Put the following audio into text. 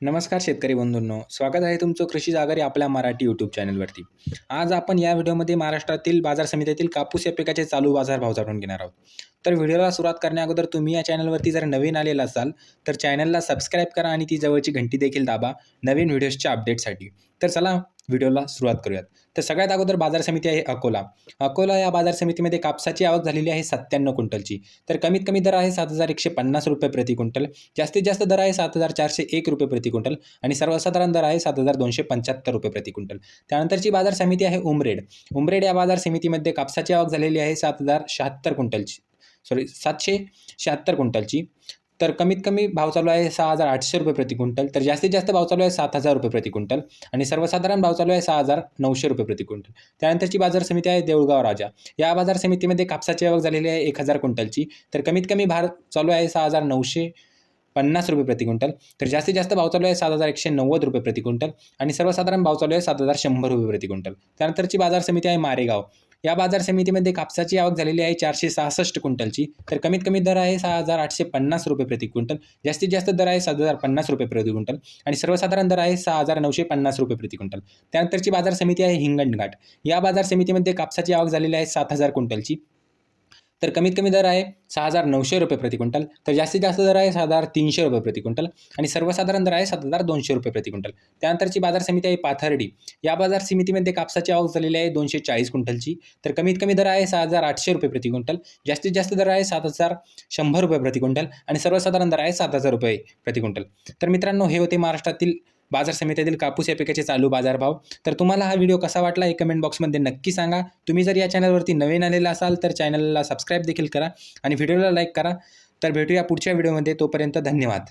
नमस्कार शेतकरी बंधूंनो स्वागत आहे तुमचं कृषी जागरी आपल्या मराठी यूट्यूब चॅनलवरती आज आपण या व्हिडिओमध्ये महाराष्ट्रातील बाजार समितीतील कापूस या पिकाचे चालू बाजारभाव जाणून घेणार आहोत. तर व्हिडिओला सुरुवात करण्याअगोदर तुम्ही या चॅनलवरती जर नवीन आलेला असाल तर चॅनलला सबस्क्राईब करा आणि ती जवळची घंटी देखील दाबा नवीन व्हिडिओजच्या अपडेटसाठी तर चला व्हिडिओला सुरुवात करूयात. तर सगळ्यात अगोदर बाजार समिती आहे अकोला. अकोला या बाजार समितीमध्ये कापसाची आवक झालेली आहे सत्त्याण्णव क्विंटलची. तर कमीत कमी दर आहे सात हजार एकशे पन्नास रुपये प्रति क्विंटल. जास्तीत जास्त दर आहे सात हजार चारशे एक रुपये प्रति क्विंटल आणि सर्वसाधारण दर आहे सात हजार दोनशे पंच्याहत्तर रुपये प्रति क्विंटल. त्यानंतरची बाजार समिती आहे उमरेड. उमरेड या बाजार समितीमध्ये कापसाची आवक झालेली आहे सात हजार शहात्तर क्विंटलची सॉरी सातशे शहात्तर क्विंटलची. तर कमीत कमी भाव चालू आहे सहा हजार आठशे रुपये प्रति क्विंटल तर जास्तीत जास्त भाव चालू आहे सात हजार रुपये प्रति क्विंटल आणि सर्वसाधारण भाव चालू आहे सहा हजार नऊशे रुपये प्रति क्विंटल. त्यानंतरची बाजार समिती आहे देऊळगाव राजा. या बाजार समितीमध्ये कापसाची आवक झालेली आहे एक हजार क्विंटलची तर कमीत कमी भार चालू आहे सहा हजार नऊशे पन्नास रुपये प्रति क्विंटल तर जास्तीत जास्त भाव चालू आहे सात हजार एकशे नव्वद रुपये प्रति क्विंटल आणि सर्वसाधारण भाव चालू आहे सात हजार शंभर रुपये प्रति क्विंटल. त्यानंतरची बाजार समिती आहे मारेगाव. या बाजार समितीमध्ये कापसाची आवक झालेली आहे चारशे सहासष्ट क्विंटलची. तर कमीत कमी दर आहे सहा हजार आठशे पन्नास रुपये प्रति क्विंटल. जास्तीत जास्त दर आहे सात हजार पन्नास रुपये प्रति क्विंटल. आणि सर्वसाधारण दर आहे सहा हजार नऊशे पन्नास रुपये प्रति क्विंटल. त्यानंतरची बाजार समिती आहे हिंगणघाट. या बाजार समितीमध्ये कापसाची आवक झालेली आहे सात हजार क्विंटलची. तर कमीत कमी दर आहे सहा हजार नऊशे रुपये प्रति क्विंटल. तर जास्तीत जास्त दर आहे सहा हजार तीनशे रुपये प्रति क्विंटल. आणि सर्वसाधारण दर आहे सात हजार दोनशे रुपये प्रति क्विंटल. त्यानंतरची बाजार समिती आहे पाथर्डी. या बाजार समितीमध्ये कापसाची आवक झालेली आहे दोनशे चाळीस क्विंटलची. तर कमीत कमी दर आहे सहा हजार आठशे रुपये प्रति क्विंटल. जास्तीत जास्त दर आहे सात हजार शंभर रुपये प्रति क्विंटल. आणि सर्वसाधारण दर आहे सात हजार रुपये प्रति क्विंटल. तर मित्रांनो हे होते महाराष्ट्रातील बाजार समितीतील कापूस या पिकाचे चालू बाजारभाव तर तुम्हाला हा व्हिडिओ कसा वाटला हे कमेंट बॉक्समध्ये नक्की सांगा. तुम्ही जर या चॅनलवरती नवीन आलेला असाल तर चॅनलला सबस्क्राईब देखील करा आणि व्हिडिओला लाईक करा. तर भेटूया पुढच्या व्हिडिओमध्ये तोपर्यंत धन्यवाद.